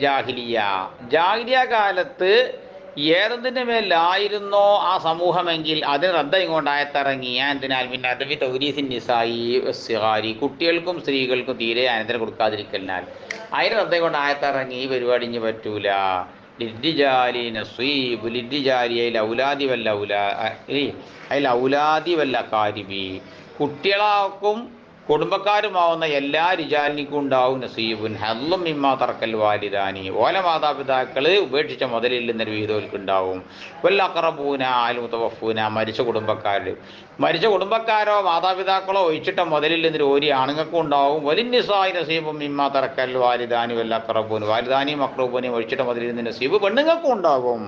ജാഹിലിയ. കാലത്ത് ഏതെന്തിന്റെ മേലായിരുന്നോ ആ സമൂഹമെങ്കിൽ അതിന് റദ്ദ ഇങ്ങോട്ട് ആയത്തിറങ്ങി എന്തിനാൽ പിന്നെ അദവി തൗരീസിൻ നിസായി സിഹാരി കുട്ടികൾക്കും സ്ത്രീകൾക്കും തീരെ അനന്തരം കൊടുക്കാതിരിക്കലിനാൽ. അതിന് റദ്ദ ആയത്തിറങ്ങി ഈ പരിപാടി ഇനി പറ്റൂല. ലിദ്ദിജാലി നസീബ് ലിദ്ദിജാലി അതിൽ ഔലാദി വല്ല ഔലാ അതിൽ ഔലാദി വല്ല കാരിബി കുട്ടികളാക്കും കുടുംബക്കാരുമാവുന്ന എല്ലാ രിജാലിനിക്കും ഉണ്ടാവും നസീബുൻ. ഹല്ലും ഇമ്മ തറക്കൽ വാലിദാനി. ഓല മാതാപിതാക്കൾ ഉപേക്ഷിച്ച മുതലിൽ നിന്നൊരു വിഹിതം ഉണ്ടാവും വല്ലക്കറബൂന ആലുമുത്തവഫൂന മരിച്ച കുടുംബക്കാർ മരിച്ച കുടുംബക്കാരോ മാതാപിതാക്കളോ ഒഴിച്ചിട്ട മുതലിൽ ഓരി ആണുങ്ങൾക്കും ഉണ്ടാവും. വലിനിസായി നസീബും ഇമ്മ തറക്കൽ വാലിദാനി വല്ലക്കറബൂൻ വാലിദാനി മക്രബൂനി ഒഴിച്ചിട്ട മുതലിൽ നിന്ന് നസീബ് പെണ്ണുങ്ങൾക്കും ഉണ്ടാകും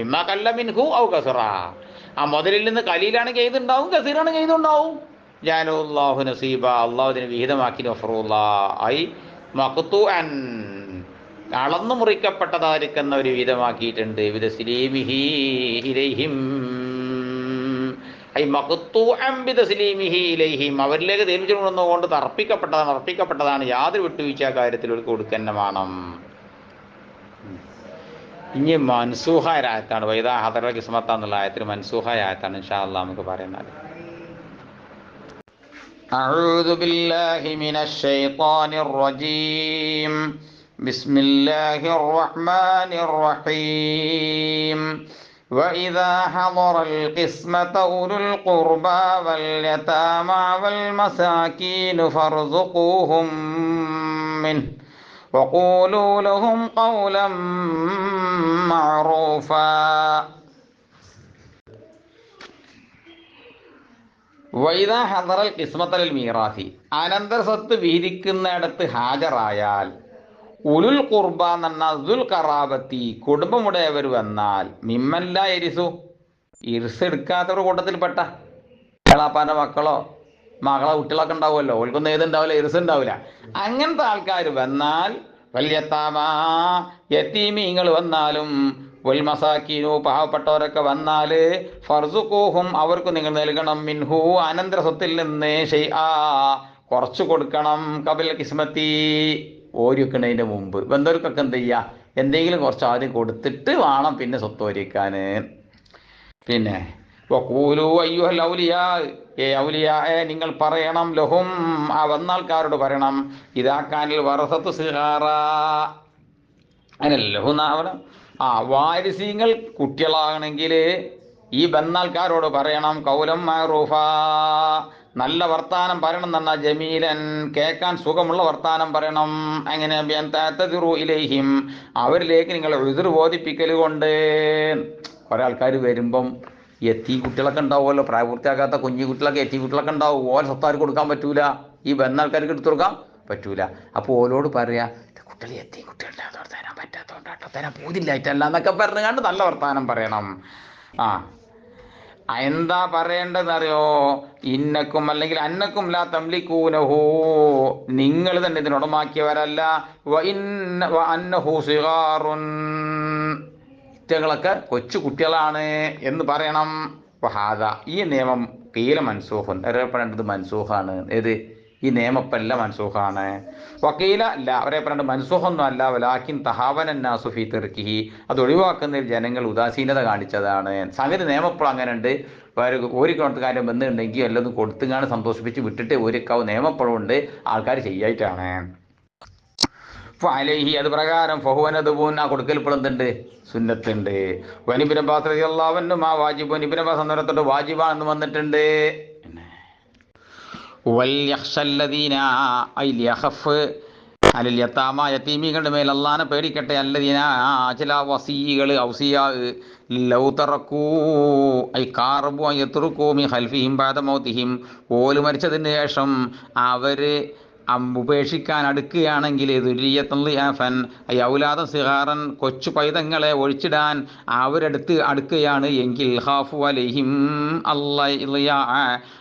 മിമ്മ കല്ല മിൻഹു ഔ കസറ. ആ മുതലിൽ നിന്ന് കലിയിലാണ് ഏതുണ്ടാവും കസീറാണെങ്കിൽ ഏതുണ്ടാവും ജാലുല്ലാഹു നസീബ അള്ളാഹു ഇതിന് വിഹിതമാക്കി. നഫറുല്ല ഐ മഖത്തു അൻ അളന്നു മുറിക്കപ്പെട്ടതായിരിക്കുന്ന ഒരു വിധമാക്കിയിട്ടുണ്ട്. വിധ സ്ലീമിഹി ഇലൈഹിം ഐ മഖത്തു അംബിത സ്ലീമിഹി ഇലൈഹിം. അവരിലേക്ക് കൊണ്ടുവന്നുകൊണ്ട് തർപ്പിക്കപ്പെട്ടതാണ് അർപ്പിക്കപ്പെട്ടതാണ് യാതൊരു വിട്ടുവീഴ്ച കാര്യത്തിൽ ഒരു കൊടുക്കന്നെ വേണം ഇനി മൻസൂഹായ ആയത്താണ് വൈദാ ഹദറ കിസ്മത്ത എന്നുള്ള മൻസൂഹായ ആയത്താണ് ഇൻഷാ അള്ളാഹ് നമുക്ക് പറയുന്നത്. أعوذ بالله من الشيطان الرجيم. بسم الله الرحمن الرحيم. وإذا حضر القسمة أولو القربى واليتامى والمساكين فارزقوهم منه وقولوا لهم قولا معروفا. വൈദ ഹദറൽ കിസ്മത്തൽ മീറാസി അനന്തര സ്വത്ത് വിഹിതിക്കുന്നിടത്ത് ഹാജരായാൽ ഉലുൽ കുർബ എന്ന ദുൽ കറാബത്തി കുടുംബമുടയവർ വന്നാൽ മിമ്മല്ല എരിസു. ഇരിസ് എടുക്കാത്തവർ കൂട്ടത്തിൽപ്പെട്ട കളാപ്പാന്റെ മക്കളോ മകളോ കുട്ടികളൊക്കെ ഉണ്ടാവുമല്ലോ. ഓൾക്കൊന്നും ഏതുണ്ടാവില്ല ഇരിസ് ഉണ്ടാവില്ല. അങ്ങനത്തെ ആൾക്കാർ വന്നാൽ വല്യത്താമാ യത്തീമീങ്ങൾ വന്നാലും വൽമസാക്കീനു പാവപ്പെട്ടവരൊക്കെ വന്നാൽ ഫർസുക്കൂഹും അവർക്ക് നിങ്ങൾ നൽകണം. മിൻഹു അനന്തര സ്വത്തിൽ നിന്ന് ഷെയ് ആ കുറച്ച് കൊടുക്കണം. കപിൽ കിസ്മത്തി ഓരിക്കണതിന്റെ മുമ്പ്. ബന്ധവർക്കൊക്കെ എന്ത് ചെയ്യുക എന്തെങ്കിലും കുറച്ച് ആദ്യം കൊടുത്തിട്ട് വേണം പിന്നെ സ്വത്ത് ഓരിക്കാൻ പിന്നെ വക്കൂലു അയ്യുഹൽ ഔലിയാ. ഏ ഔലിയാ ഏ നിങ്ങൾ പറയണം. ലഹും ആ വന്നാൾക്കാരോട് പറയണം. ഇതാക്കാനിൽ വറസത്ത് സിഹാറ. അങ്ങനെ ലഹു എന്നാവണം ആ വാരിസീങ്ങൾ കുട്ടികളാകണമെങ്കിൽ ഈ ബന്നാൽക്കാരോട് പറയണം കൗലം മാറൂഫ നല്ല വർത്താനം പറയണം തന്ന ജമീലൻ. കേൾക്കാൻ സുഖമുള്ള വർത്താനം പറയണം. അങ്ങനെ ഇലൈഹിം. അവരിലേക്ക് നിങ്ങൾ എതിർ ബോധിപ്പിക്കൽ കൊണ്ട് ഒരാൾക്കാർ വരുമ്പം എത്തി കുട്ടികളൊക്കെ ഉണ്ടാവുമല്ലോ. പ്രായപൂർത്തിയാക്കാത്ത കുഞ്ഞു കുട്ടികളൊക്കെ എത്തി കുട്ടികളൊക്കെ ഉണ്ടാവും. ഓല സ്വത്താർക്ക് കൊടുക്കാൻ പറ്റൂല. ഈ ബന്ന ആൾക്കാർക്ക് എടുത്തു കൊടുക്കാൻ പറ്റൂല. അപ്പോൾ ഓലോട് പറയാ "ഇത് കുട്ടികൾ എത്തി കുട്ടികളുടെ അതോട് തരാൻ പറ്റാത്തതുകൊണ്ടാട്ടോ തരാൻ പോതില്ലായിട്ടല്ല എന്നൊക്കെ പറഞ്ഞു കണ്ട് നല്ല വർത്താനം പറയണം. ആ എന്താ പറയേണ്ടതെന്നറിയോ ഇന്നക്കും അല്ലെങ്കിൽ അന്നക്കും ലാ തംലിക്കൂനഹോ. നിങ്ങൾ തന്നെ ഇതിനുടമാക്കിയവരല്ല കുട്ടികളൊക്കെ കൊച്ചു കുട്ടികളാണ് എന്ന് പറയണം. ഈ നിയമം കീല മൻസൂഹൻ അറിയപ്പെടേണ്ടത് മൻസൂഹാണ്. ഏത്? ഈ നിയമപ്പല്ല മൻസൂഖാണ്. വക്കീല അല്ല അവരെ പറഞ്ഞിട്ട് മൻസൂഖൊന്നും അല്ല വലാക്കിൻ തഹാവനാസുഫി തെർക്കിഹി. അത് ഒഴിവാക്കുന്നതിൽ ജനങ്ങൾ ഉദാസീനത കാണിച്ചതാണ്. സംഗതി നിയമപ്പോൾ അങ്ങനെ ഉണ്ട് ഒരു കൊടുത്ത കാര്യം ബന്ധമുണ്ടെങ്കിൽ എല്ലതും കൊടുത്തുങ്ങാണ് സന്തോഷിപ്പിച്ച് വിട്ടിട്ട് ഒരു നിയമപ്പോഴും ഉണ്ട്. ആൾക്കാർ ചെയ്യായിട്ടാണ് ഫലഹി അത് പ്രകാരം ഫഹുവനതുപൂൻ ആ കൊടുക്കൽ എന്തുണ്ട്? സുന്നത്തുണ്ട്. വനിബിൻ അബ്ബാസ് റളിയല്ലാഹുവിനും ആ വാജിബ് വനിബിൻ അബ്ബാസ് അന്നേരത്തോട്ട് വാജിബാണെന്ന് വന്നിട്ടുണ്ട്. അലിൽ യത്താമ യത്തീമികളുടെ മേൽ അള്ളാനെ പേടിക്കട്ടെ. അല്ലദീന ചില വസീകൾ ഔസിയ ലൗ തറക്കൂ ഐ കാറബു യത്തുറുക്കൂ മി ഹൽഫിഹിം ബാദ മൗതിഹിം ഓൽ മരിച്ചതിന് ശേഷം അവർ അം- ഉപേക്ഷിക്കാൻ അടുക്കുകയാണെങ്കിൽ ദുര്യത്തൻ ഔലാദ സിഹാറൻ കൊച്ചു പൈതങ്ങളെ ഒഴിച്ചിടാൻ അവരെടുത്ത് അടുക്കുകയാണ് എങ്കിൽ ഹാഫു അലൈഹിം അല്ല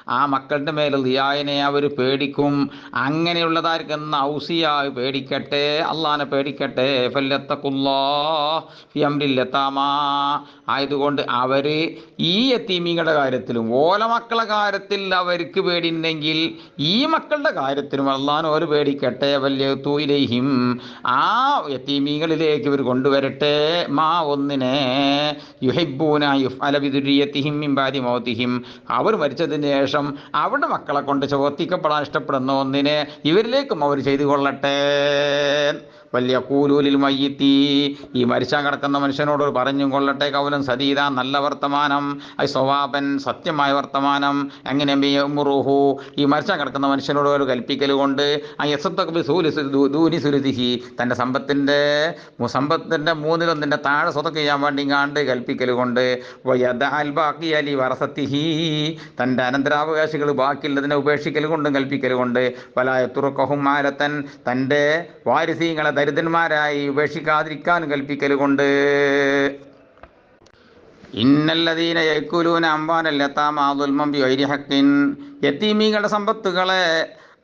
ആ മക്കളുടെ മേൽ ലിയായനെ അവർ പേടിക്കും. അങ്ങനെയുള്ളതായിരിക്കുന്ന ഔസിയ പേടിക്കട്ടെ അള്ളാനെ പേടിക്കട്ടെ. ആയതുകൊണ്ട് അവർ ഈ എത്തീമിങ്ങളുടെ കാര്യത്തിലും ഓല മക്കളെ കാര്യത്തിൽ അവർക്ക് പേടിയുണ്ടെങ്കിൽ ഈ മക്കളുടെ കാര്യത്തിലും അള്ളാൻ ഒരു പേടിക്കട്ടെ വല്യ തൂയിലേഹിം ആ യത്തീമികളിലേക്ക് ഇവർ കൊണ്ടുവരട്ടെ. മാ ഒന്നിനെ യുഹിബൂന യുഫ് അലബിദുരിയത്തിഹിം ഇമ്പാതി മോത്തിഹിം. അവർ മരിച്ചതിന് ശേഷം അവരുടെ മക്കളെ കൊണ്ട് ചോർത്തിക്കപ്പെടാൻ ഇഷ്ടപ്പെടുന്ന ഒന്നിനെ ഇവരിലേക്കും അവർ ചെയ്തു കൊള്ളട്ടെ. വലിയ കൂലൂലിൽ മയ്യത്തി ഈ മരിച്ചാൻ കിടക്കുന്ന മനുഷ്യനോട് പറഞ്ഞും കൊള്ളട്ടെ കൗലം സതീത നല്ല വർത്തമാനം. ഐ സ്വഭാപൻ സത്യമായ വർത്തമാനം. എങ്ങനെ മുറുഹു ഈ മരിച്ചാൻ കിടക്കുന്ന മനുഷ്യനോട് ഒരു കൽപ്പിക്കൽ കൊണ്ട് ആ യസത്തൊക്കെ ദൂരി സുരുതിഹി. തന്റെ സമ്പത്തിന്റെ സമ്പത്തിന്റെ മൂന്നിലൊന്നിന്റെ താഴെ സ്വതക്ക് ചെയ്യാൻ വേണ്ടി കാണ്ട് കൽപ്പിക്കൽ കൊണ്ട് ബാക്കി അലി വറസത്തിഹി. തന്റെ അനന്തരാവകാശികൾ ബാക്കിയുള്ളതിനെ ഉപേക്ഷിക്കൽ കൊണ്ടും കൽപ്പിക്കൽ കൊണ്ട് വലായ തുറക്കഹും തന്റെ തന്റെ വാരിസീങ്ങളെ ദരിദ്രന്മാരായി ഉപേക്ഷിക്കാതിരിക്കാൻ കൽപ്പിക്കൽ കൊണ്ട് ഇന്നല്ലതീന യക്കുലൂന അമ്പാനല്ലത്താമാതുൽമം യത്തീമീങ്ങളുടെ സമ്പത്തുകളെ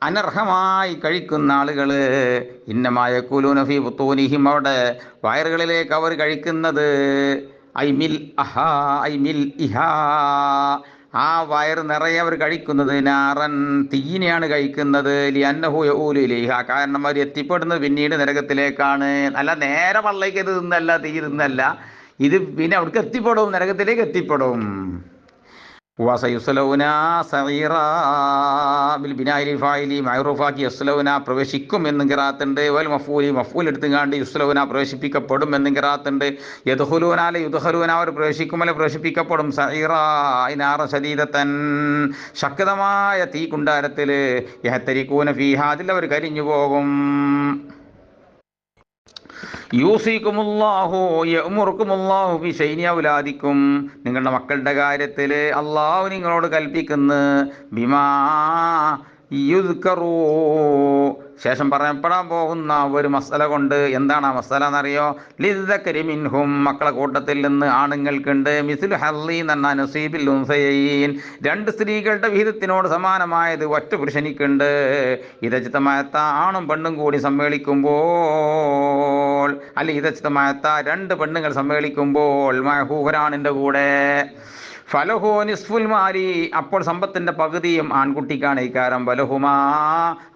അനർഹമായി കഴിക്കുന്ന ആളുകൾ ഇന്നമായ കുലൂനഫി പുത്തൂനിഹിം അവിടെ വയറുകളിലേക്ക് അവർ കഴിക്കുന്നത് ഐ മിൽ അഹാ ഐ മിൽ ഇഹാ. ആ വയറ് നിറയെ അവർ കഴിക്കുന്നത് നാറൻ തീനെയാണ് കഴിക്കുന്നത്. ലിയന്നഹു ഊലിലേഹ കാരണം അവർ എത്തിപ്പെടുന്നത് പിന്നീട് നരകത്തിലേക്കാണ്. അല്ല നേരെ വള്ളേക്ക് ഇത് തിന്നല്ല തീ തിന്നല്ല. ഇത് പിന്നെ അവിടേക്ക് എത്തിപ്പെടും നരകത്തിലേക്ക് എത്തിപ്പെടും. പ്രവേശിക്കും എന്നും കിറാത്തുണ്ട്. വൽ മഫൂലി മഫൂൽ എടുത്തുകാണ്ട് യുസ്ലൗന പ്രവേശിപ്പിക്കപ്പെടും എന്നും കിറാത്തുണ്ട്. യദുഹുലൂനാലെ യുദഹലൂന അവർ പ്രവേശിക്കുമല്ല പ്രവേശിപ്പിക്കപ്പെടും. സഈറ ഇനാറ ശരീരത്തൻ ശക്തമായ തീ കുണ്ടാരത്തിൽ യഹത്തരിക്കൂന ഫീഹ അതിൽ അവർ കരിഞ്ഞു പോകും. യൂസിക്കുമുല്ലാഹു നിങ്ങളുടെ മക്കളുടെ കാര്യത്തിൽ അള്ളാഹു നിങ്ങളോട് കൽപ്പിക്കുന്നു. ബിമാ യുദ്കറൂ ശേഷം പറയപ്പെടാൻ പോകുന്ന ഒരു മസല കൊണ്ട് എന്താണ് ആ മസല എന്നറിയോ ലിദ്ദക്കരി മിൻഹും മക്കളെ കൂട്ടത്തിൽ നിന്ന് ആണുങ്ങൾക്കുണ്ട്. മിസിൽ ഹല്ലി എന്ന നസീബിൽ രണ്ട് സ്ത്രീകളുടെ വിഹിതത്തിനോട് സമാനമായത് ഒറ്റ പുരുഷനിക്കുണ്ട്. ഇതചിതമായത്ത ആണും പെണ്ണും കൂടി സമ്മേളിക്കുമ്പോൾ അല്ല ഇതചിതമായത്ത രണ്ട് പെണ്ണുങ്ങൾ സമ്മേളിക്കുമ്പോൾ മഹൂഹരാണിന്റെ കൂടെ. ഫലഹോ നിസ്ഫുൽ മാലി. അപ്പോൾ സമ്പത്തിന്റെ പകുതിയും ആൺകുട്ടിക്കാണ് ഇക്കാരം ബലഹുമാ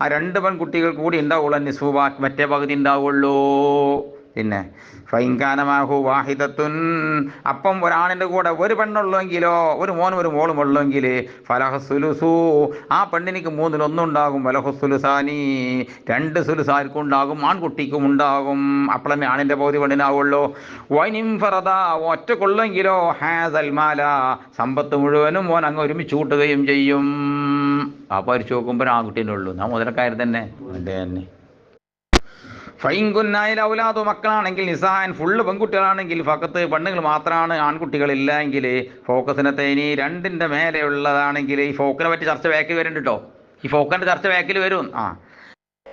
ആ രണ്ട് പെൺകുട്ടികൾ കൂടി ഉണ്ടാവുള്ളൂ നിസ്ഫുബാ മറ്റേ പകുതി ഉണ്ടാവുള്ളൂ പിന്നെ ഫൈൻകാനമാഹു വാഹിദത്തുൻ. അപ്പം ഒരാണിന്റെ കൂടെ ഒരു പെണ്ണുള്ളെങ്കിലോ ഒരു മോനും ഒരു മോളും ഉള്ളെങ്കിൽ ഫലഹസുലുസു ആ പെണ്ണിനിക്ക് മൂന്നിലൊന്നുണ്ടാകും ഫലഹസുലുസാനി രണ്ട് സുലുസാർക്കും ഉണ്ടാകും ആൺകുട്ടിക്കും ഉണ്ടാകും. അപ്പോൾ തന്നെ ആണിന്റെ പകുതി പെണ്ണിനാവുള്ളൂ. വൈനിം ഫറദ ഒറ്റ കൊള്ളെങ്കിലോ ഹാസൽ മാല. സമ്പത്ത് മുഴുവനും മോൻ അങ്ങ് ഒരുമിച്ച് കൂട്ടുകയും ചെയ്യും. ആ അരിച്ചു നോക്കുമ്പോൾ ആൺകുട്ടീന്റെ ഉള്ളൂ. നാ മുതലക്കാർ തന്നെ. അതെ തന്നെ. ഫൈൻകുന്നായിൽ ഔലാദോ മക്കളാണെങ്കിൽ നിസാൻ ഫുള്ള് പെൺകുട്ടികളാണെങ്കിൽ ഫക്കത്ത് പെണ്ണുങ്ങൾ മാത്രമാണ് ആൺകുട്ടികളില്ല എങ്കിൽ ഫോക്കസിനെ തേനി രണ്ടിന്റെ മേലെയുള്ളതാണെങ്കിൽ ഈ ഫോക്കിനെ പറ്റി ചർച്ച ബാക്കിൽ വരുന്നുണ്ട് കേട്ടോ ഈ ഫോക്കിന്റെ ചർച്ച ബാക്കിൽ വരും. ആ.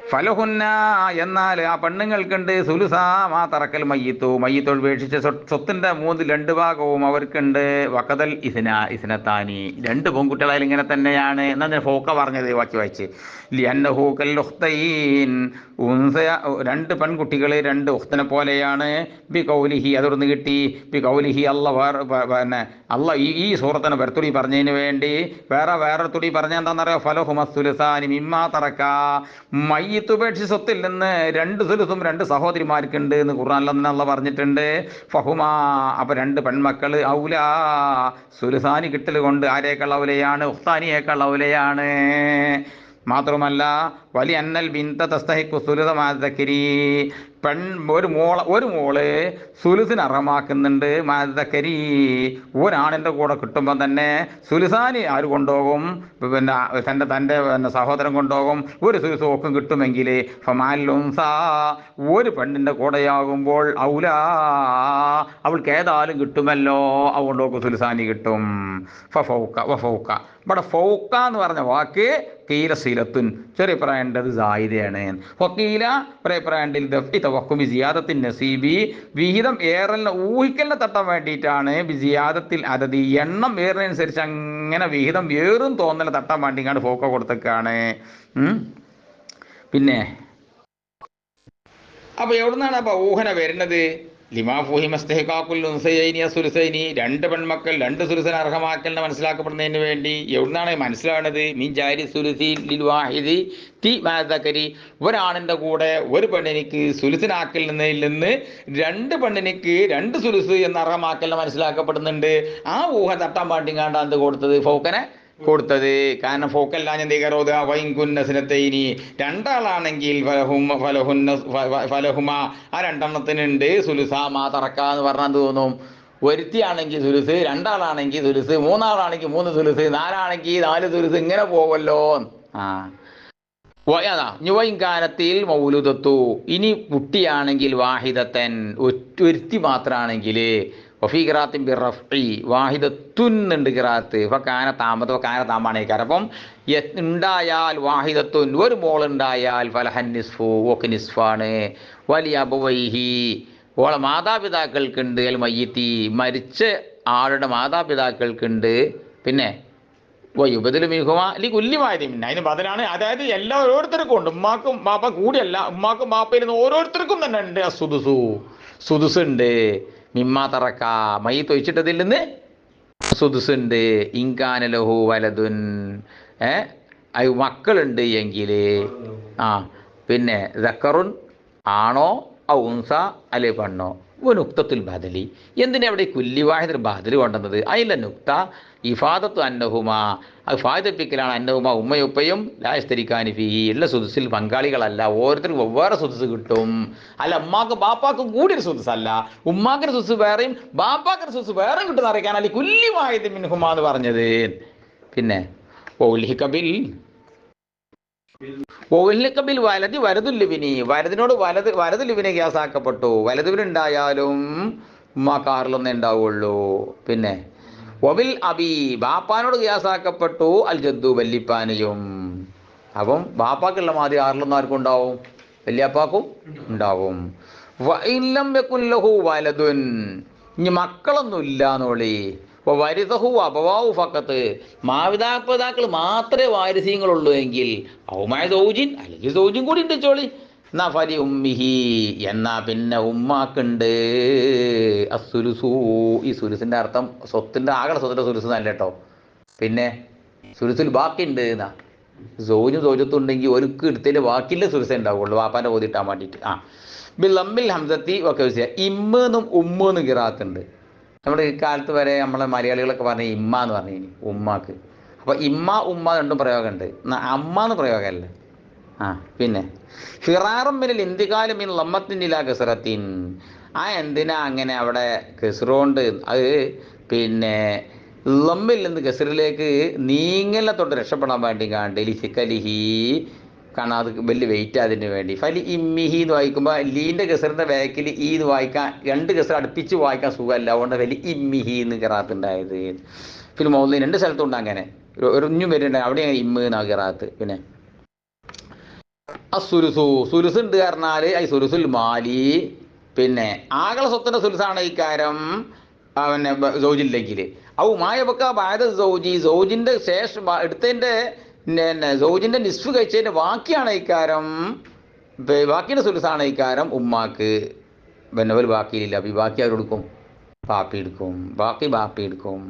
ഫലഹുന്ന എന്നാൽ ആ പെണ്ണുങ്ങൾക്കുണ്ട് സുലുസാ മാ തറക്കൽ മയ്യത്തു. മയ്യത്തോൾ ഉപേക്ഷിച്ച സ്വത്തിന്റെ മൂന്ന് രണ്ട് ഭാഗവും അവർക്കുണ്ട്. വക്കതൽ ഇസിന ഇസിനത്താനി. രണ്ട് പെൺകുട്ടികളായാലും ഇങ്ങനെ തന്നെയാണ്. എന്നാ ഫോക്ക പറഞ്ഞത്? വാക്കി വായിച്ച് രണ്ട് പെൺകുട്ടികൾ രണ്ട് ഉഹ്തനെ പോലെയാണ്. ബി കൗലിഹി അതൊന്ന് കിട്ടി. ബി കൗലിഹി അല്ല വേറെ പിന്നെ അല്ല ഈ ഈ സൂറത്തിനെ വരത്തുടി പറഞ്ഞതിന് വേണ്ടി വേറെ വേറെ തുടി പറഞ്ഞ എന്താണെന്നറിയോ? ഫലഹുമസുലുസാനി മിമ്മാ തറക്ക. മയ്യത്ത് ഉപേക്ഷിച്ച സ്വത്തിൽ നിന്ന് രണ്ട് സുലുസും രണ്ട് സഹോദരിമാർക്കുണ്ട് എന്ന് ഖുർആാനിൽ പറഞ്ഞിട്ടുണ്ട്. ഫഹുമാ അപ്പൊ രണ്ട് പെൺമക്കൾ ഔല സുലുസാനി കിട്ടൽ കൊണ്ട് ആരേക്കുള്ള ഔലയാണ്? ഉഖ്താനിയേക്കാൾ ഔലയാണ്. മാത്രമല്ല വലിയ അന്നൽ ബിന്ത തസ്തഹിക്കു സുലിതമാതക്കരി പെൺ ഒരു മോള ഒരു മോൾ സുലുസിന് അർഹമാക്കുന്നുണ്ട്. മാതക്കരി ഒരാണിന്റെ കൂടെ കിട്ടുമ്പോൾ തന്നെ സുലുസാനി ആര് കൊണ്ടുപോകും? പിന്നെ തന്റെ തന്റെ പിന്നെ സഹോദരൻ കൊണ്ടുപോകും. ഒരു സുലുസ് ഓക്കും കിട്ടുമെങ്കിൽ ഫമാലുൻസ ഒരു പെണ്ണിന്റെ കൂടെയാകുമ്പോൾ ഔല അവൾക്ക് ഏതായാലും കിട്ടുമല്ലോ? അതുകൊണ്ട് ഓക്ക് സുലുസാനി കിട്ടും. ഫൗക്ക വഫൗക്ക. ഇവിടെ ഫൗക്ക എന്ന് പറഞ്ഞ വാക്ക് കീല സീലത്തുൻ. ചെറിയ പറയേണ്ടത് സായിതയാണ്. ഫക്കീല ഒരേ പ്രായണ്ടിൽ ദഫ്തി തവക്കുമി സിയാദത്തിൻ നസീബി. വിഹിതം ഏറലിനെ ഊഹിക്കലിനെ തട്ടാൻ വേണ്ടിയിട്ടാണ് സിയാദത്തിൽ അതത് എണ്ണം ഏറിനനുസരിച്ച് അങ്ങനെ വിഹിതം ഏറും തോന്നലെ തട്ടാൻ വേണ്ടിയാണ് ഫോക്ക കൊടുത്തേക്കാണ്. പിന്നെ? അപ്പൊ എവിടുന്നാണ് അപ്പൊ ഊഹന വരുന്നത്? ലിമാ ഫൂഹി അസുലുസൈനി രണ്ട് പെൺമക്കൾ രണ്ട് സുരസൻ അർഹമാക്കലിനെ മനസ്സിലാക്കപ്പെടുന്നതിന് വേണ്ടി എവിടുന്നാണ് മനസ്സിലാവുന്നത് മീൻ ജാരി സുരസി ലിൽ വാഹിദി തി മാതക്കരി ഒരാണിന്റെ കൂടെ ഒരു പെണ്ണിനിക്ക് സുലുസിനാക്കൽ നിന്നതിൽ നിന്ന് രണ്ട് പെണ്ണിനിക്ക് രണ്ട് സുരസ് എന്ന അർഹമാക്കലിനെ മനസ്സിലാക്കപ്പെടുന്നുണ്ട്. ആ ഊഹ തട്ടാൻ പാട്ടിങ്ങാണ്ടാണ് കൊടുത്തത്. ഫൗക്കനെ കൊടുത്തത്. കാരണം ഫോക്കല്ലാൻ എന്തെയ്യാറോത് വൈകുന്നസിനത്തൈനി രണ്ടാളാണെങ്കിൽ ഫലഹുമ ആ രണ്ടെണ്ണത്തിനുണ്ട്. സുലുസ മാ തറക്ക എന്ന് പറഞ്ഞാൽ എന്ത് തോന്നും? ഒരുത്തിയാണെങ്കിൽ സുലുസ് രണ്ടാളാണെങ്കിൽ സുലുസ് മൂന്നാളാണെങ്കിൽ മൂന്ന് സുലുസ് നാലാണെങ്കിൽ നാല് സുലുസ് ഇങ്ങനെ പോവല്ലോ. ആ. അതാ ഞുവൈങ്കാനത്തിൽ മൗലുദത്തു. ഇനി കുട്ടിയാണെങ്കിൽ വാഹിദത്തൻ ഒറ്റ ഒരുത്തി മാത്രമാണെങ്കിൽ വഫീഖറാത്തിൻ ബിറഫി വാഹിദത്തുൻ ഉണ്ട് കിറാത്ത് ഇപ്പൊ കാന താമത കാന താമാണേക്കാരം അപ്പം ഉണ്ടായാൽ വാഹിദത്തുൻ ഒരു മോൾ ഉണ്ടായാൽ ഫലഹൻ നിസ്ഫു ഓക്ക് നിസ്ഫാണ്. വലിയ അബവൈഹി ഓളെ മാതാപിതാക്കൾക്കുണ്ട് അൽ മയ്യത്തി. മരിച്ച ആളുടെ മാതാപിതാക്കൾക്കുണ്ട്. പിന്നെ വയുബദിൽ മിഹുമ അല്ലെങ്കിൽ കുല്യമായത് പിന്നെ അതിന് ബദലാണ് അതായത് എല്ലാ ഓരോരുത്തർക്കും ഉണ്ട്. ഉമ്മാക്കും ബാപ്പ കൂടിയല്ല ഉമ്മാക്കും ബാപ്പയിൽ നിന്ന് ഓരോരുത്തർക്കും തന്നെ ഉണ്ട്. സുദുസു സുദുസ് ഉണ്ട് മിമ്മ തറക്ക മൈ തൊഴിച്ചിട്ടതിൽ നിന്ന് സുദുസുണ്ട് ഇങ്കാനലഹു വലതുൻ ഏ? അത് മക്കളുണ്ട് എങ്കിൽ ആ പിന്നെ ദക്കറുൻ ആണോ? ഔൻസ അല്ലെ പെണ്ണോ? നുക്തത്തുൽ ബദലി. എന്തിനാ അവിടെ കുല്ലിവാഹിദർ ബദൽ കൊണ്ടുവന്നത്? അതിലെ നുക്ത ഇഫാദത്തു അന്നഹുമ. അത് ഫാദിപ്പിക്കലാണ് അന്നഹുമ ഉമ്മയുപ്പയും ലായസ്തരിക്കാനി ഫീ ഉള്ള സുദുസിൽ പങ്കാളികളല്ല. ഓരോരുത്തർക്കും വെവ്വേറെ സുദസ് കിട്ടും. അല്ല ഉമ്മാക്കും ബാപ്പാക്കും കൂടി ഒരു സുദസ്സല്ല. ഉമ്മാക്കിന് സുസ് വേറെയും ബാപ്പാക്കിന് സുസ് വേറെയും കിട്ടുന്ന അറിയിക്കാനല്ല കുല്ലിവാഹിദ് മിൻഹുമ എന്ന് പറഞ്ഞത്. പിന്നെ ഓലിഹിക്കബിൽ ഓലിക്കബിൽ വലതി വരതുല്ലുവിനി വരതിനോട് വലത് വരതുല്ലുവിനെ ഗ്യാസാക്കപ്പെട്ടു വലതുവിനുണ്ടായാലും ഉമ്മ കാറിലൊന്നേ ഉണ്ടാവുള്ളൂ പിന്നെ ഒബിൽ അബി ബാപ്പാനോട് ഗ്യാസാക്കപ്പെട്ടു അൽ ജദ്ദു വല്ലിപ്പാനയും. അപ്പം ബാപ്പാക്കുള്ള മാതിരി ആറിലൊന്നും ആർക്കും ഉണ്ടാവും? വല്യപ്പാക്കും ഉണ്ടാവും. വഇല്ലം വെക്കുല്ലഹു വലതുൻ ഇനി മക്കളൊന്നും ഇല്ലാന്നോളി വരിതഹു അപവാവു ഫക്കത്ത്. മാതാപിതാക്കൾ മാത്രമേ വാരിസ്യങ്ങളുള്ളൂ എങ്കിൽ ഔമായ സൗജിൻ അല്ലെങ്കിൽ സൗജിൻ കൂടി ഉണ്ട് ചോളി. എന്നാ ഫരി ഉമ്മിഹി. എന്നാ പിന്നെ ഉമ്മാക്കുണ്ട്. അസുരുസൂ ഈ സുരുസിന്റെ അർത്ഥം സ്വത്തിന്റെ ആകെ സ്വത്തിന്റെ സുരുസ് നല്ല കേട്ടോ. പിന്നെ സുരുസിൽ ബാക്കിയുണ്ട് എന്നാ. സോജും സോജത്തും ഉണ്ടെങ്കിൽ ഒരുക്ക് എടുത്തതിൽ ബാക്കിന്റെ സുരസ ഉണ്ടാവുള്ളൂ. വാപ്പാന്റെ ഓതിട്ടാൻ വേണ്ടിയിട്ട്. ആ. ബിൽ അമ്മിൽ ഹംസത്തി ഒക്കെ ഇമ്മെന്നും ഉമ്മെന്നും കിറാത്തുണ്ട്. നമ്മുടെ ഈ കാലത്ത് വരെ നമ്മളെ മലയാളികളൊക്കെ പറഞ്ഞ ഇമ്മ എന്ന് പറഞ്ഞു ഇനി ഉമ്മാക്ക്. അപ്പോൾ ഇമ്മ ഉമ്മ രണ്ടും പ്രയോഗമുണ്ട്. അമ്മ എന്ന് പ്രയോഗമല്ലേ. ആ പിന്നെ. ഫിറാറും മിനിൽ ഇന്ത്യകാലം മിൻ ലമ്മത്തിനില ഗസറത്തിൻ. ആ എന്തിനാ അങ്ങനെ അവിടെ ഗസറുകൊണ്ട് അത് പിന്നെ ലമ്മിൽ നിന്ന് കെസറിലേക്ക് നീങ്ങലെ തൊട്ട് രക്ഷപ്പെടാൻ വേണ്ടി കാണ്ട്. ലിസിക്കലിഹി കാരണം അത് വലിയ വെയിറ്റ് അതിന് വേണ്ടി. ഫലി ഇമ്മിഹി എന്ന് വായിക്കുമ്പോൾ ലീന്റെ ഗസറിന്റെ ബാക്കിൽ ഈ ഇത് വായിക്കാൻ രണ്ട് ഗസർ അടുപ്പിച്ച് വായിക്കാൻ സുഖമല്ല. അതുകൊണ്ട് വലിയ ഇമ്മിഹി എന്ന് കിറാത്തുണ്ടായത് പിന്നെ മൗലിന് രണ്ട് സ്ഥലത്തുണ്ട് അങ്ങനെ. ഒരു ഇഞ്ഞും വരുന്നുണ്ട് അവിടെ ഇമ്മ എന്നാ കിറാത്ത് പിന്നെ അസുലുസു. സുരുസ് ഉണ്ട് പറഞ്ഞാൽ ഈ സുരുസുൽ മാലി. പിന്നെ ആകള സ്വത്തിന്റെ സുരുസാണ് ഇക്കാരം ആ, പിന്നെ സൗജില്ലെങ്കിൽ ഔ മായബക്ക ബാധ സൗജി. സൗജിന്റെ ശേഷം എടുത്തതിന്റെ പിന്നെ സൗജിന്റെ നിസ്ഫ് കഴിച്ചതിന്റെ ബാക്കിയാണ് ഇക്കാരം. ബാക്കിയുടെ സുലുസാണ് ഇക്കാരം ഉമ്മാക്ക്. പിന്നെ ഒരു ബാക്കിയില്ല അപ്പൊ ഈ ബാക്കി ആരെടുക്കും ബാപ്പി എടുക്കും ബാക്കി ബാപ്പി എടുക്കും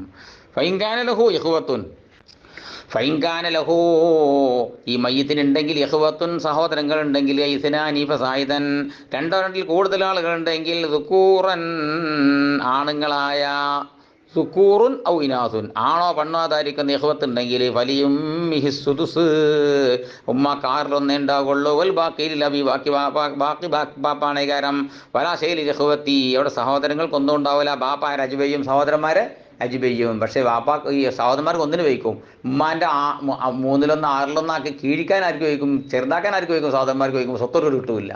ഫൈൻകാനലഹു യഹുവത്തുൻ ഫൈൻകാന ലഹോ ഈ മയ്യത്തിനുണ്ടെങ്കിൽ യഹുവത്തുൻ സഹോദരങ്ങൾ ഉണ്ടെങ്കിൽ ഐസനാനി ഫസായിദൻ രണ്ടോ രണ്ടിൽ കൂടുതൽ ആളുകൾ ഉണ്ടെങ്കിൽ സുക്കൂറൻ ആണുങ്ങളായ സുക്കൂറുൻ ഔ ഇനാസുൻ. ആണോ പെണ്ണോ ധാരിക്കുന്ന ഇഹ്വത്തുണ്ടെങ്കിൽ വലിയും മിഹിസുദുസ് ഉമ്മ കാറിലൊന്നേ ഉണ്ടാവുള്ളൂ വൽ ബാക്കി ലബി ബാക്കി ബാക്കി ബാപ്പാണ് കാരം വലാശയിൽ ഇഹ്വത്തി. അവിടെ സഹോദരങ്ങൾക്കൊന്നും ഉണ്ടാവില്ല. ബാപ്പ രജുബയും സഹോദരന്മാരെ അജിബയ്യും പക്ഷേ വാപ്പ ഈ സഹോദരന്മാർക്ക് ഒന്നിന് വയ്ക്കും ഉമ്മാന്റെ ആ മൂന്നിലൊന്ന് ആറിലൊന്നാക്കി കീഴിക്കാൻ ആർക്ക് വയ്ക്കും ചെറുതാക്കാൻ ആർക്ക് വയ്ക്കും സഹോദരന്മാർക്ക് വയ്ക്കും സ്വത്തൊരു കിട്ടൂല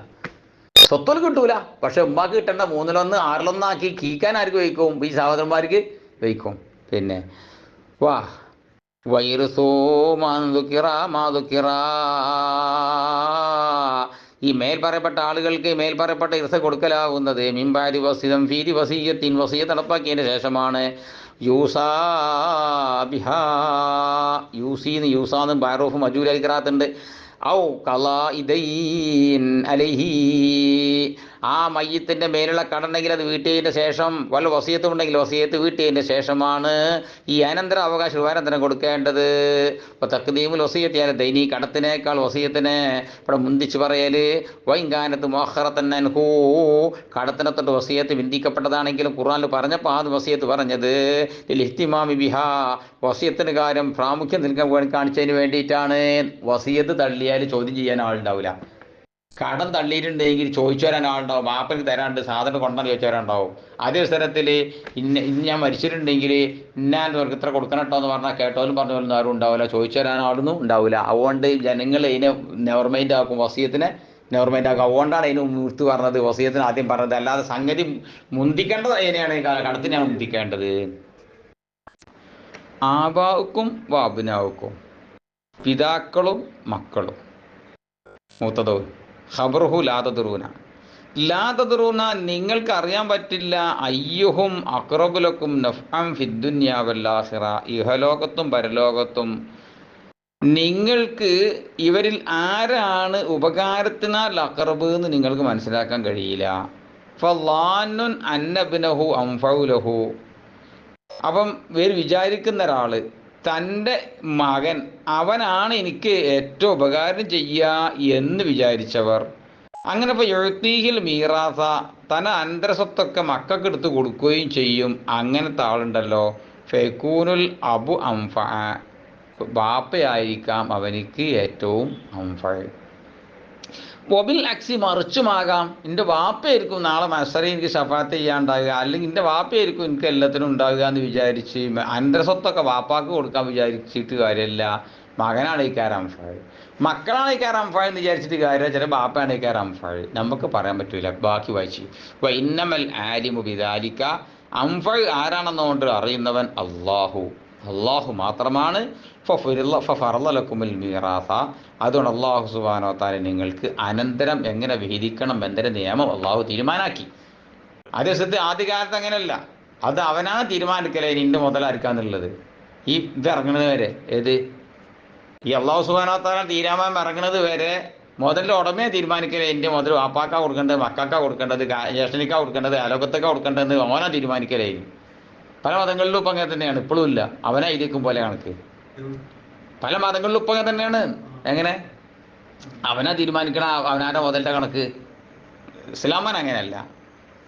സ്വത്തൊരു കിട്ടൂല. പക്ഷെ ഉമ്മാക്ക് കിട്ടേണ്ട മൂന്നിലൊന്ന് ആറിലൊന്നാക്കി കീക്കാൻ ആർക്ക് വയ്ക്കും ഈ സഹോദരന്മാർക്ക് വയ്ക്കും. പിന്നെ വാ വൈറസോ മാതുക്കിറ മാതുക്കിറ ഈ മേൽ പറയപ്പെട്ട ആളുകൾക്ക് മേൽ പറയപ്പെട്ട ഇർസ കൊടുക്കലാവുന്നത് മിമ്പാരി വസിതം ഫീരി വസീയത്തിൻ വസീയ നടപ്പാക്കിയതിന് ശേഷമാണ്. യൂസാ ബിഹാ. യൂസീന്ന് യൂസാന്നും ബാറൂഫ് മജൂലായി കിറാത്തുണ്ട് ഔ കലാ ഇദൈൻ അലൈഹി. ആ മയ്യത്തിന്റെ മേലുള്ള കടണ്ടെങ്കിൽ അത് വീട്ടിയതിന്റെ ശേഷം വല്ല വസീയത്തും ഉണ്ടെങ്കിൽ വസീയത്ത് വീട്ടിയതിന്റെ ശേഷമാണ് ഈ അനന്തര അവകാശ രൂപാനന്തരം കൊടുക്കേണ്ടത്. ഇപ്പോൾ തക്തീമുൽ വസീയത്ത് ദൈനി കടത്തിനേക്കാൾ വസീയത്തിനെ ഇവിടെ മുന്തിച്ച് പറയൽ വൈകാനത്ത് മോഹറത്തന്നൻ ഹൂ കടത്തിനെ തൊട്ട് വസീയത്ത് വിന്തിക്കപ്പെട്ടതാണെങ്കിലും ഖുർആനിൽ പറഞ്ഞപ്പോൾ ആ വസീയത്ത് പറഞ്ഞത് ലിഹ്തിമാമി ബിഹാ വസീയത്തിന് കാര്യം പ്രാമുഖ്യം നൽകാൻ കാണിച്ചതിന് വേണ്ടിയിട്ടാണ്. വസീയത്ത് തള്ളിയാൽ ചോദ്യം ചെയ്യാൻ ആളുണ്ടാവില്ല. കടം തള്ളിയിട്ടുണ്ടെങ്കിൽ ചോദിച്ചു വരാൻ ആളുണ്ടാവും. മാപ്പിന് തരാണ്ട് സാധനം കൊണ്ടാണ് ചോദിച്ചു വരാനുണ്ടാവും അതേ അവസരത്തിൽ ഇന്ന ഇന്ന് ഞാൻ മരിച്ചിട്ടുണ്ടെങ്കിൽ ഇന്നാൻ അവർക്ക് ഇത്ര കൊടുക്കണം എന്ന് പറഞ്ഞാൽ കേട്ടോലും പറഞ്ഞ പോലും ആരും ഉണ്ടാവില്ല. ചോദിച്ചു വരാൻ ആളൊന്നും ഉണ്ടാവില്ല. അതുകൊണ്ട് ജനങ്ങൾ ഇതിനെ നെവർമൈൻഡ് ആക്കും വസീയത്തിനെ നെവർമൈൻഡ് ആക്കും. അതുകൊണ്ടാണ് അതിന് മുഴുത്ത് പറഞ്ഞത് വസീയത്തിന് ആദ്യം പറഞ്ഞത്. അല്ലാതെ സംഗതി മുന്തിക്കേണ്ടത് അതിനെയാണ്. ഞാൻ മുന്തിക്കേണ്ടത്. ആബാവുക്കും വാബിനാവുക്കും പിതാക്കളും മക്കളും. മൂത്തതവും ഖബറുഹു ലാതദുറൂന. ലാതദുറൂന നിങ്ങൾക്ക് അറിയാൻ പറ്റില്ല അയ്യുഹും അക്രബുലക്കും നഫ്അം ഫിദ്ദുന്യാവല്ലാഹിറ ഇഹലോകത്തും പരലോകത്തും. നിങ്ങൾക്ക് ഇവരിൽ ആരാണ് ഉപകാരത്തിനാൽ അക്രബ് എന്ന് നിങ്ങൾക്ക് മനസ്സിലാക്കാൻ കഴിയില്ല. ഫലാനുൻ അന്നബിനഹു അംഫൗലഹു. അപ്പം ഇവർ വിചാരിക്കുന്ന ഒരാൾ തന്റെ മകൻ അവനാണ് എനിക്ക് ഏറ്റവും ഉപകാരം ചെയ്യുക എന്ന് വിചാരിച്ചവർ. അങ്ങനെ ഇപ്പോൾ എഴുത്തീഹിൽ മീറാസ തന അന്തരസ്വത്തൊക്കെ മക്കൾക്ക് എടുത്ത് കൊടുക്കുകയും ചെയ്യും. അങ്ങനത്തെ ആളുണ്ടല്ലോ. ഫെക്കൂനുൽ അബു അംഫ ബാപ്പയായിരിക്കാം അവനിക്ക് ഏറ്റവും അംഫ ഒബിൽ അക്സി മറിച്ചുമാകാം. എന്റെ വാപ്പയായിരിക്കും നാളെ മസറി എനിക്ക് ഷഫാത്ത് ചെയ്യാണ്ടാകുക അല്ലെങ്കിൽ എന്റെ വാപ്പയായിരിക്കും എനിക്ക് എല്ലാത്തിനും ഉണ്ടാകുക എന്ന് വിചാരിച്ച് അന്തരസ്വത്തൊക്കെ വാപ്പാക്ക് കൊടുക്കാൻ വിചാരിച്ചിട്ട് കാര്യമില്ല മകനാണ് ഈ കാരംഫാഴ് മക്കളാണ് ഈ കാരംഫാഴ് എന്ന് വിചാരിച്ചിട്ട് കാര്യമില്ല. ചില ബാപ്പയാണ് ഈ കാരംഫാഴ് നമുക്ക് പറയാൻ പറ്റില്ല ബാക്കി വായിച്ച്. വൈന്നമൽ ആലിമു വിദാലിക്ക അംഫഴ് ആരാണെന്നുകൊണ്ട് അറിയുന്നവൻ അള്ളാഹു അള്ളാഹു മാത്രമാണ്. അതുകൊണ്ട് അള്ളാഹു സുബാനോ താല നിങ്ങൾക്ക് അനന്തരം എങ്ങനെ വിഹിതിക്കണം എന്നൊരു നിയമം അള്ളാഹു തീരുമാനാക്കി. അതേ സ്ഥലത്ത് ആദ്യകാലത്ത് അങ്ങനെയല്ല. അത് അവനാ തീരുമാനിക്കലേ നിന്റെ മുതലായിരിക്കാന്നുള്ളത് ഈ ഇത് ഇറങ്ങുന്നത് വരെ ഏത്? ഈ അള്ളാഹു സുബാനോ താല തീരുമാനം ഇറങ്ങുന്നത് വരെ മുതലിന്റെ ഉടമയെ തീരുമാനിക്കലേ എന്റെ മുതൽ വാപ്പാക്ക കൊടുക്കേണ്ടത് മക്കാക്കാ കൊടുക്കേണ്ടത് ജ്യേഷ്ഠനിക്ക കൊടുക്കേണ്ടത് അലോകത്തൊക്കെ കൊടുക്കേണ്ടത് ഓനാ തീരുമാനിക്കലേ. പല മതങ്ങളിലും ഇപ്പം അങ്ങനെ തന്നെയാണ്. ഇപ്പോഴും ഇല്ല. അവനായിരിക്കും പോലെ കണക്ക്. പല മതങ്ങളിലും ഇപ്പം അങ്ങനെ തന്നെയാണ്. എങ്ങനെ? അവനാ തീരുമാനിക്കണ അവനാരുടെ മുതലിന്റെ കണക്ക്. ഇസ്ലാമൻ അങ്ങനെയല്ല.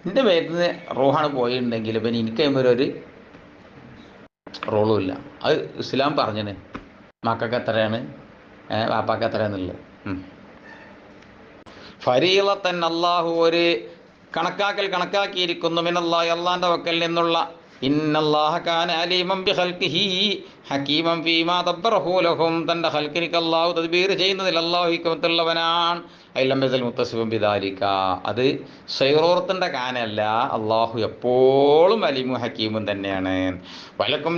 എന്റെ പേരിൽ നിന്ന് റോഹാണ് പോയിട്ടുണ്ടെങ്കിൽ പിന്നെ എനിക്ക് ഒരു റോളും ഇല്ല. അത് ഇസ്ലാം പറഞ്ഞിന്. മക്കൾക്ക് എത്രയാണ്? വാപ്പാക്ക് ഫരീല ഫരീളത്തൻ അള്ളാഹു ഒരു കണക്കാക്കൽ കണക്കാക്കിയിരിക്കുന്നു. മിനല്ലാഹി അള്ളാന്റെ വക്കൽ നിന്നുള്ള ഖൽഖിനിക്ക് അല്ലാഹു തദ്ബീർ ചെയ്യുന്നതിൽ ബിദാലിക. അത് സൈറോർത്തിന്റെ കാനല്ല. അള്ളാഹു എപ്പോഴും അലീമും ഹക്കീമും തന്നെയാണ്. വലക്കും